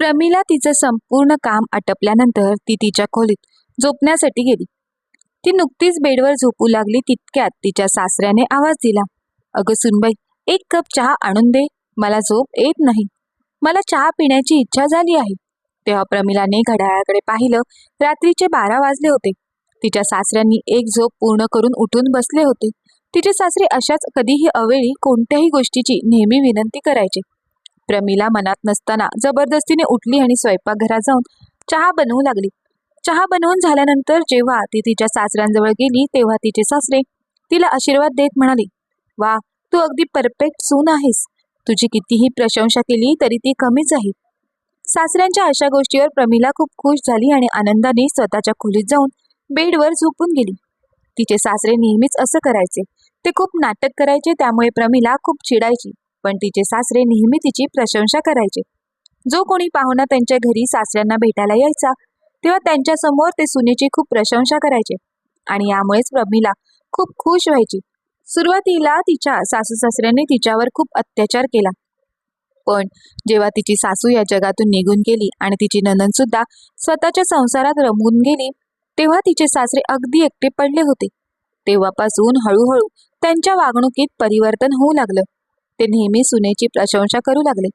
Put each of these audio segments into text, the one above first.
प्रमिला तिचं संपूर्ण काम आटपल्यानंतर ती तिच्या खोलीत झोपण्यासाठी गेली. ती नुकतीच बेडवर झोपू लागली तितक्यात तिच्या सासऱ्याने आवाज दिला अगं सुनबाई एक कप चहा आणून दे मला झोप येत नाही. मला चहा पिण्याची इच्छा झाली आहे. तेव्हा प्रमिलाने घड्याळाकडे पाहिलं रात्रीचे बारा वाजले होते. तिच्या सासऱ्यांनी एक झोप पूर्ण करून उठून बसले होते. तिचे सासरे अशाच कधीही अवेळी कोणत्याही गोष्टीची नेहमी विनंती करायचे. प्रमिला मनात नसताना जबरदस्तीने उठली आणि स्वयंपाकघरात जाऊन चहा बनवू लागली. चहा बनवून झाल्यानंतर जेव्हा ती तिच्या सासऱ्यांजवळ गेली तेव्हा तिचे सासरे तिला आशीर्वाद देत म्हणाले वा तू अगदी परफेक्ट सून आहेस. तुझी कितीही प्रशंसा केली तरी ती कमीच आहे. सासऱ्यांच्या अशा गोष्टीवर प्रमिला खूप खुश झाली आणि आनंदाने स्वतःच्या खोलीत जाऊन बेडवर झोपून गेली. तिचे सासरे नेहमीच असं करायचे. ते खूप नाटक करायचे त्यामुळे प्रमिला खूप चिडायची. पण तिचे सासरे नेहमी तिची प्रशंसा करायचे. जो कोणी पाहुणा त्यांच्या घरी सासऱ्यांना भेटायला यायचा तेव्हा त्यांच्यासमोर ते सुनेची खूप प्रशंसा करायचे. आणि यामुळेच प्रमिला खूप खुश व्हायची. सुरुवातीला तिच्या सासू सासऱ्याने तिच्यावर खूप अत्याचार केला. पण जेव्हा तिची सासू या जगातून निघून गेली आणि तिची ननन सुद्धा स्वतःच्या संसारात रमून गेली तेव्हा तिचे सासरे अगदी एकटे पडले होते. तेव्हापासून हळूहळू त्यांच्या वागणुकीत परिवर्तन होऊ लागलं. ते नेहमी सुनेची प्रशंसा करू लागले.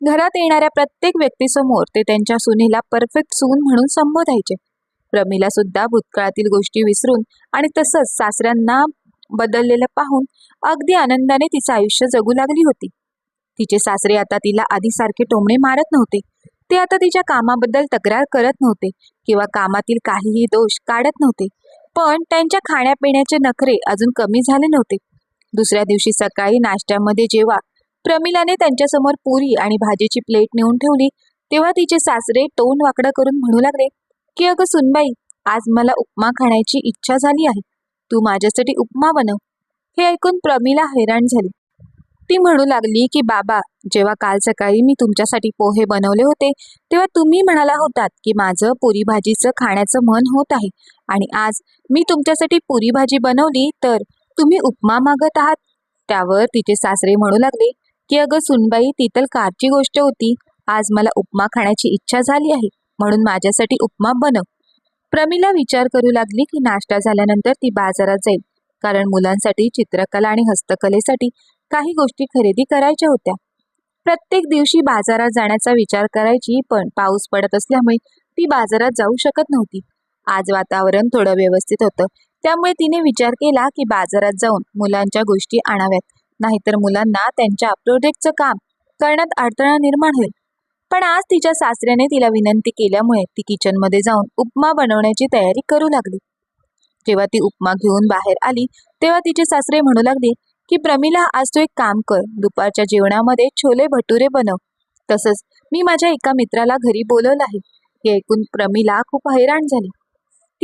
घरात येणाऱ्या प्रत्येक व्यक्तीसमोर ते त्यांच्या सुनेला परफेक्ट सून म्हणून संबोधायचे. प्रमिला सुद्धा भूतकाळातील गोष्टी विसरून आणि तसंच सासऱ्यांना बदललेलं पाहून अगदी आनंदाने तिचं आयुष्य जगू लागली होती. तिचे सासरे आता तिला आधीसारखे टोमणे मारत नव्हते. ते आता तिच्या कामाबद्दल तक्रार करत नव्हते किंवा कामातील काहीही दोष काढत नव्हते. पण त्यांच्या खाण्यापिण्याचे नखरे अजून कमी झाले नव्हते. दुसऱ्या दिवशी सकाळी नाश्त्यामध्ये जेव्हा प्रमिलाने त्यांच्यासमोर पुरी आणि भाजीची प्लेट नेऊन ठेवली तेव्हा तिचे सासरे तोंड वाकडं करून म्हणू लागले की अगं सुनबाई आज मला उपमा खाण्याची इच्छा झाली आहे. तू माझ्यासाठी उपमा बनव. हे ऐकून प्रमिला हैराण झाली. ती म्हणू लागली की बाबा जेव्हा काल सकाळी मी तुमच्यासाठी पोहे बनवले होते तेव्हा तुम्ही म्हणाला होतात की माझं पुरी भाजीचं खाण्याचं मन होत आहे आणि आज मी तुमच्यासाठी पुरी भाजी बनवली तर तुम्ही उपमा मागत आहात? त्यावर तिचे सासरे म्हणू लागले की अगं सुनबाई ती तर कारची गोष्ट होती. आज मला उपमा खाण्याची इच्छा झाली आहे म्हणून माझ्यासाठी उपमा बनव प्रमिला विचार करू लागली की नाश्ता झाल्यानंतर ती बाजारात जाईल कारण मुलांसाठी चित्रकला आणि हस्तकलेसाठी काही गोष्टी खरेदी करायच्या होत्या. प्रत्येक दिवशी बाजारात जाण्याचा विचार करायची पण पाऊस पडत असल्यामुळे ती बाजारात जाऊ शकत नव्हती. आज वातावरण थोडं व्यवस्थित होतं त्यामुळे तिने विचार केला की बाजारात जाऊन मुलांच्या गोष्टी आणाव्यात. नाहीतर मुलांना त्यांच्या प्रोजेक्टचं काम करण्यात अडथळा निर्माण होईल. पण आज तिच्या सासऱ्याने तिला विनंती केल्यामुळे ती किचनमध्ये जाऊन उपमा बनवण्याची तयारी करू लागली. जेव्हा ती उपमा घेऊन बाहेर आली तेव्हा तिचे सासरे म्हणू लागले की प्रमिला आज तू एक काम कर. दुपारच्या जेवणामध्ये छोले भटुरे बनव. तसंच मी माझ्या एका मित्राला घरी बोलवलं आहे. हे ऐकून प्रमिला खूप हैराण झाली.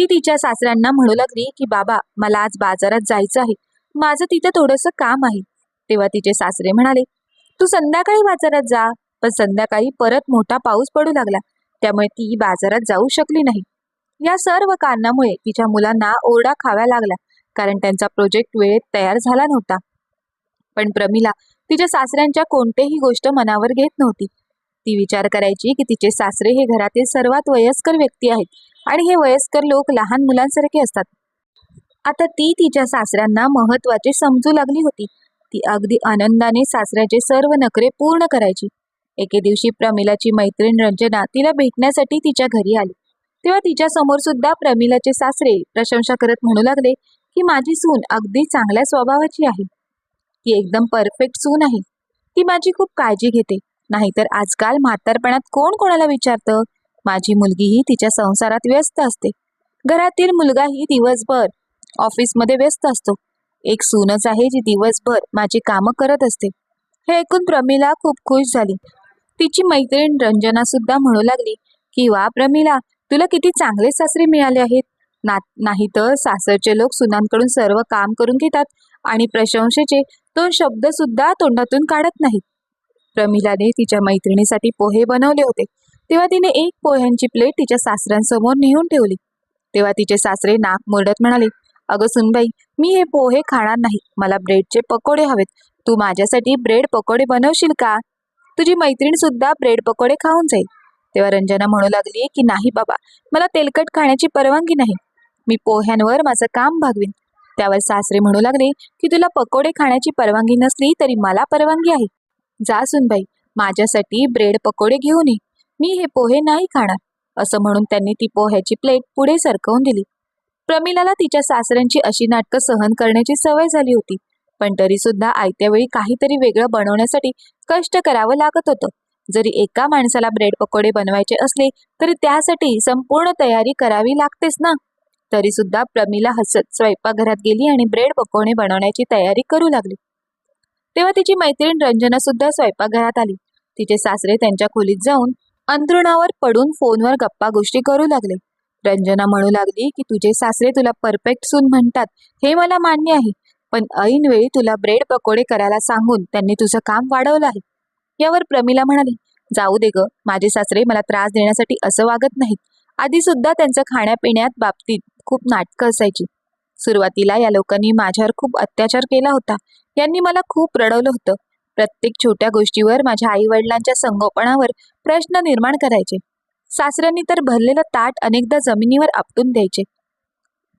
ती तिच्या सासऱ्यांना म्हणू लागली की बाबा मला आज बाजारात जायचं आहे. माझं तिथं थोडंसं काम आहे. तेव्हा तिचे सासरे म्हणाले तू संध्याकाळी बाजारात जा पण संध्याकाळी परत मोठा पाऊस पडू लागला. त्यामुळे ती बाजारात जाऊ शकली नाही. या सर्व कारणामुळे तिच्या मुलांना ओरडा खाव्या लागला कारण त्यांचा प्रोजेक्ट वेळेत तयार झाला नव्हता. पण प्रमिला तिच्या सासऱ्यांच्या कोणतेही गोष्ट मनावर घेत नव्हती. ती विचार करायची की तिचे सासरे हे घरातील सर्वात वयस्कर व्यक्ती आहेत. आणि हे वयस्कर लोक लहान मुलांसारखे असतात. आता ती तिच्या सासऱ्यांना महत्त्वाचे समजू लागली होती. ती अगदी आनंदाने सासऱ्याचे सर्व नखरे पूर्ण करायची. एके दिवशी प्रमिलाची मैत्रीण रंजना तिला भेटण्यासाठी तिच्या घरी आली. तेव्हा तिच्या समोर सुद्धा प्रमिलाचे सासरे प्रशंसा करत म्हणू लागले की माझी सून अगदी चांगल्या स्वभावाची आहे. ती एकदम परफेक्ट सून आहे. ती माझी खूप काळजी घेते. नाहीतर आजकाल म्हातारपणात कोण कोणाला विचारतं? माझी मुलगीही तिच्या संसारात व्यस्त असते. घरातील मुलगाही दिवसभर ऑफिसमध्ये व्यस्त असतो. एक सूनच आहे जी दिवसभर माझी कामं करत असते. हे ऐकून प्रमिला खूप खुश झाली. तिची मैत्रीण रंजना सुद्धा म्हणू लागली की वा प्रमिला तुला किती चांगले सासरे मिळाले आहेत. ना नाही तर सासरचे लोक सुनांकडून सर्व काम करून घेतात आणि प्रशंसेचे दोन शब्द सुद्धा तोंडातून काढत नाहीत. प्रमिलाने तिच्या मैत्रिणीसाठी पोहे बनवले होते. तेव्हा तिने एक पोह्यांची प्लेट तिच्या सासऱ्यांसमोर नेऊन ठेवली. तेव्हा तिचे सासरे नाक मुरडत म्हणाले अगं सुनबाई मी हे पोहे खाणार नाही. मला ब्रेडचे पकोडे हवेत. तू माझ्यासाठी ब्रेड पकोडे बनवशील का? तुझी मैत्रीण सुद्धा ब्रेड पकोडे खाऊन जाईल. तेव्हा रंजना म्हणू लागली की नाही बाबा मला तेलकट खाण्याची परवानगी नाही. मी पोह्यांवर माझं काम भागवीन. त्यावर सासरे म्हणू लागले की तुला पकोडे खाण्याची परवानगी नसली तरी मला परवानगी आहे. जा सुनबाई माझ्यासाठी ब्रेड पकोडे घेऊन ये. मी हे पोहे नाही खाणार असं म्हणून त्यांनी ती पोह्याची प्लेट पुढे सरकवून दिली. प्रमिलाला तिच्या सासऱ्यांची अशी नाटकं सहन करण्याची सवय झाली होती पण तरी सुद्धा आयत्या वेळी काहीतरी वेगळं बनवण्यासाठी कष्ट करावं लागत होतं. जरी एका माणसाला ब्रेड पकोडे बनवायचे असले तरी त्यासाठी संपूर्ण तयारी करावी लागतेच ना. तरी सुद्धा प्रमिला हसत स्वयंपाकघरात गेली आणि ब्रेड पकोडे बनवण्याची तयारी करू लागली. तेव्हा तिची मैत्रीण रंजना सुद्धा स्वयंपाकघरात आली. तिचे सासरे त्यांच्या खोलीत जाऊन अंथरुणावर पडून फोनवर गप्पा गोष्टी करू लागले. रंजना म्हणू लागली की तुझे सासरे तुला परफेक्ट सून म्हणतात. हे मला मान्य आहे. पण ऐनवेळी तुला ब्रेड पकोडे करायला सांगून त्यांनी तुझं काम वाढवलं आहे. यावर प्रमिला म्हणाली जाऊ दे ग. माझे सासरे मला त्रास देण्यासाठी असं वागत नाहीत. आधी सुद्धा त्यांचं खाण्यापिण्यात बाबतीत खूप नाटकं असायची. सुरुवातीला या लोकांनी माझ्यावर खूप अत्याचार केला होता. यांनी मला खूप रडवलं होतं. प्रत्येक छोट्या गोष्टीवर माझ्या आई वडिलांच्या संगोपनावर प्रश्न निर्माण करायचे. सासऱ्यांनी तर भरलेलं ताट अनेकदा जमिनीवर आपटून द्यायचे.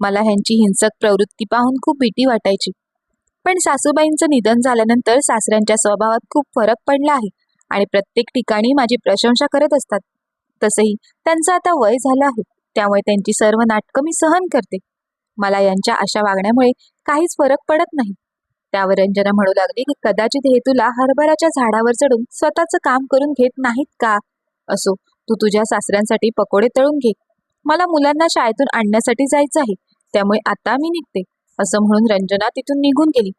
मला ह्यांची हिंसक प्रवृत्ती पाहून खूप भीती वाटायची. पण सासूबाईंचं निधन झाल्यानंतर सासऱ्यांच्या स्वभावात खूप फरक पडला आहे आणि प्रत्येक ठिकाणी माझी प्रशंसा करत असतात. तसंही त्यांचं आता वय झालं आहे त्यामुळे त्यांची सर्व नाटकं मी सहन करते. मला यांच्या अशा वागण्यामुळे काहीच फरक पडत नाही. त्यावर रंजना म्हणू लागली की कदाचित हे तुला हरभराच्या झाडावर चढून स्वतःचं काम करून घेत नाहीत का? असो तू तुझ्या सासऱ्यांसाठी पकोडे तळून घे. मला मुलांना शाळेतून आणण्यासाठी जायचं आहे त्यामुळे आता मी निघते असं म्हणून रंजना तिथून निघून गेली.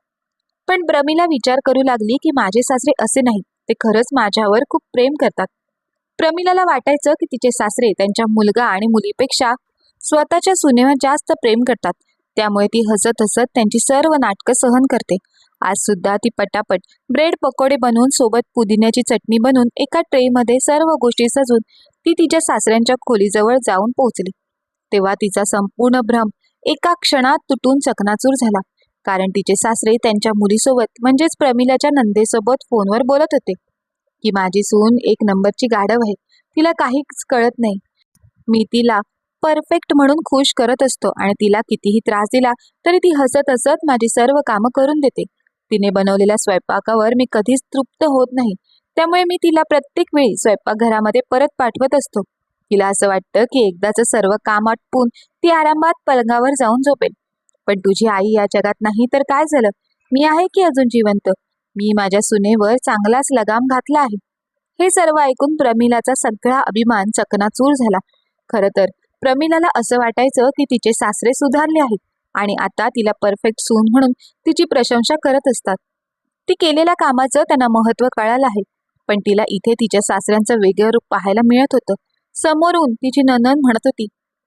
पण प्रमिला विचार करू लागली की माझे सासरे असे नाही ते खरंच माझ्यावर खूप प्रेम करतात. प्रमिलाला वाटायचं की तिचे सासरे त्यांच्या मुलगा आणि मुलीपेक्षा स्वतःच्या सुनेवर जास्त प्रेम करतात. त्यामुळे ती हसत हसत त्यांची सर्व नाटकं सहन करते. आज सुद्धा ती पटापट ब्रेड पकोडे बनवून सोबत पुदिन्याची चटणी बनवून एका ट्रेमध्ये सर्व गोष्टी सजून ती तिच्या सासऱ्यांच्या खोलीजवळ जाऊन पोहोचली. तेव्हा तिचा संपूर्ण भ्रम एका क्षणात तुटून चकनाचूर झाला. कारण तिचे सासरे त्यांच्या मुलीसोबत म्हणजेच प्रमिलाच्या नंदेसोबत फोनवर बोलत होते. की माझी सून एक नंबरची गाढव आहे. तिला काहीच कळत नाही. मी तिला परफेक्ट म्हणून खुश करत असतो आणि तिला कितीही त्रास दिला तरी ती हसत हसत माझी सर्व कामं करून देते. तिने बनवलेल्या स्वयंपाकावर मी कधीच तृप्त होत नाही. त्यामुळे मी तिला प्रत्येक वेळी स्वयंपाकघरामध्ये परत पाठवत असतो. तिला असं वाटतं की एकदाचं सर्व काम आटपून ती आरामात पलंगावर जाऊन झोपेल. पण तुझी आई या जगात नाही तर काय झालं? मी आहे की अजून जिवंत? मी माझ्या सुनेवर चांगलाच लगाम घातला आहे. हे सर्व ऐकून प्रमिलाचा सगळा अभिमान चकनाचूर झाला. खरं तर प्रमिलाला असं वाटायचं की तिचे सासरे सुधारले आहेत आणि आता तिला परफेक्ट सून म्हणून तिची प्रशंसा करत असतात. ती केलेल्या कामाचं त्यांना महत्त्व कळालं आहे पण तिला इथे तिच्या सासऱ्यांचं वेगळं रूप पाहायला मिळत होतं. समोरून तिची ननन म्हणत होती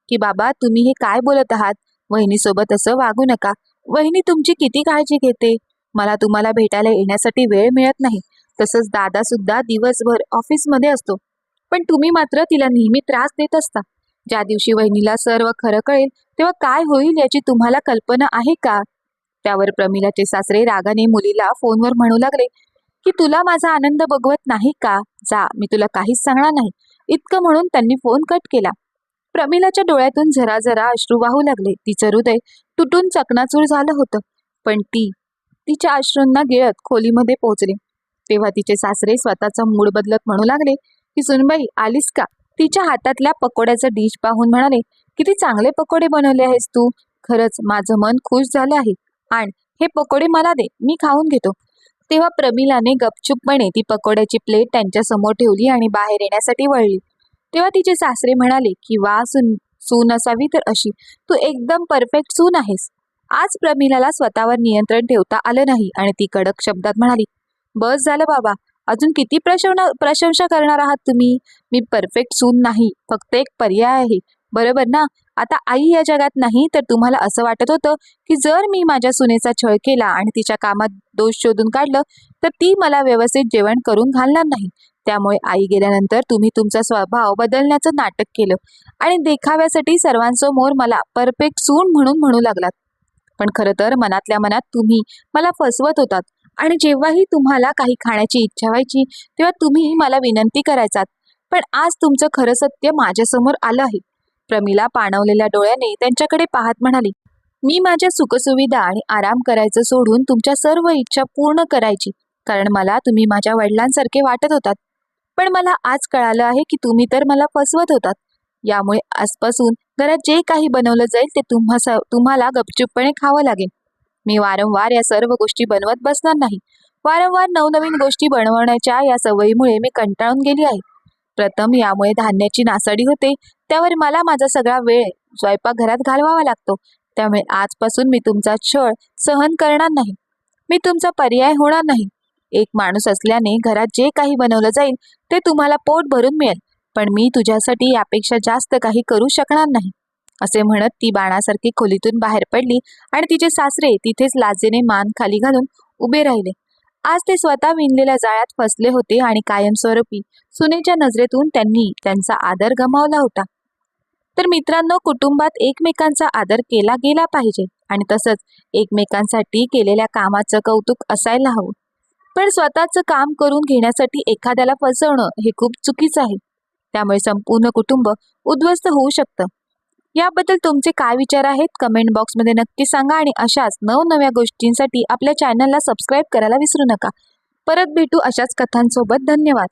की बाबा तुम्ही हे काय बोलत आहात? वहिनीसोबत असं वागू नका. वहिनी तुमची किती काळजी घेते? मला तुम्हाला भेटायला येण्यासाठी वेळ मिळत नाही. तसंच दादा सुद्धा दिवसभर ऑफिसमध्ये असतो. पण तुम्ही मात्र तिला नेहमी त्रास देत असता. ज्या दिवशी वहिनीला सर्व खरं कळेल तेव्हा काय होईल याची तुम्हाला कल्पना आहे का? त्यावर प्रमिलाचे सासरे रागाने मुलीला फोनवर म्हणू लागले की तुला माझा आनंद बघवत नाही का? जा मी तुला काहीच सांगणार नाही. इतकं म्हणून त्यांनी फोन कट केला. प्रमिलाच्या डोळ्यातून जरा जरा अश्रू वाहू लागले. तिचं हृदय तुटून चकनाचूर झालं होतं. पण ती तिच्या अश्रूंना गिळत खोलीमध्ये पोहोचली. तेव्हा तिचे सासरे स्वतःचा मूड बदलत म्हणू लागले की सुनबाई आलीस का? तिच्या हातातल्या पकोड्याचं डिश पाहून म्हणाले किती चांगले पकोडे बनवले आहेस तू. खरंच माझं मन खुश झालं आहे. आण हे पकोडे मला दे मी खाऊन घेतो. तेव्हा प्रमिलाने गपचूपपणे ती पकोड्याची प्लेट त्यांच्यासमोर ठेवली आणि बाहेर येण्यासाठी वळली. तेव्हा तिचे सासरे म्हणाले की वा सून सून असावी तर अशी. तू एकदम परफेक्ट सून आहेस. आज प्रमिलाला स्वतःवर नियंत्रण ठेवता आलं नाही आणि ती कडक शब्दात म्हणाली बस झालं बाबा. अजून किती प्रशंसा प्रशंसा करणार आहात तुम्ही? मी परफेक्ट सून नाही फक्त एक पर्याय आहे. बरोबर ना? आता आई या जगात नाही तर तुम्हाला असं वाटत होतं की जर मी माझ्या सुनेचा छळ केला आणि तिच्या कामात दोष शोधून काढलं तर ती मला व्यवस्थित जेवण करून घालणार नाही. त्यामुळे आई गेल्यानंतर तुम्ही तुमचा स्वभाव बदलण्याचं नाटक केलं आणि देखाव्यासाठी सर्वांसमोर मला परफेक्ट सून म्हणून म्हणू लागलात. पण खरं तर मनातल्या मनात तुम्ही मला फसवत होतात. आणि जेव्हाही तुम्हाला काही खाण्याची इच्छा व्हायची तेव्हा तुम्ही मला विनंती करायचात. पण आज तुमचं खरं सत्य माझ्यासमोर आलं आहे. प्रमिला पाणवलेल्या डोळ्याने त्यांच्याकडे पाहत म्हणाली मी माझ्या सुखसुविधा आणि आराम करायचं सोडून तुमच्या सर्व इच्छा पूर्ण करायची कारण मला तुम्ही माझ्या वडिलांसारखे वाटत होतात. पण मला आज कळालं आहे की तुम्ही तर मला फसवत होतात. यामुळे आजपासून घरात जे काही बनवलं जाईल ते तुम्हा तुम्हाला गपचूपपणे खावं लागेल. मी वारंवार या सर्व गोष्टी बनवत बसणार नाही. वारंवार नवनवीन गोष्टी बनवण्याच्या या सवयीमुळे मी कंटाळून गेली आहे. प्रथम यामुळे धान्याची नासाडी होते. त्यावर मला माझा सगळा वेळ स्वयंपाकघरात घालवावा लागतो. त्यामुळे आजपासून मी तुमचा छळ सहन करणार नाही. मी तुमचा पर्याय होणार नाही. एक माणूस असल्याने घरात जे काही बनवलं जाईल ते तुम्हाला पोट भरून मिळेल. पण मी तुझ्यासाठी यापेक्षा जास्त काही करू शकणार नाही. असे म्हणत ती बाणासारखी खोलीतून बाहेर पडली आणि तिचे सासरे तिथेच लाजेने मान खाली घालून उभे राहिले. आज ते स्वतः विणलेल्या जाळ्यात फसले होते आणि कायमस्वरूपी सुनेच्या नजरेतून त्यांनी त्यांचा आदर गमावला होता. तर मित्रांनो कुटुंबात एकमेकांचा आदर केला गेला पाहिजे आणि तसंच एकमेकांसाठी केलेल्या कामाचं कौतुक असायला हवं. पण स्वतःचं काम करून घेण्यासाठी एखाद्याला फसवणं हे खूप चुकीचं आहे. त्यामुळे संपूर्ण कुटुंब उद्ध्वस्त होऊ शकतं. याबद्दल तुमचे काय विचार आहेत? कमेंट बॉक्समध्ये नक्की सांगा आणि अशाच नवनव्या गोष्टींसाठी आपल्या चॅनलला सबस्क्राईब करायला विसरू नका. परत भेटू अशाच कथांसोबत. धन्यवाद.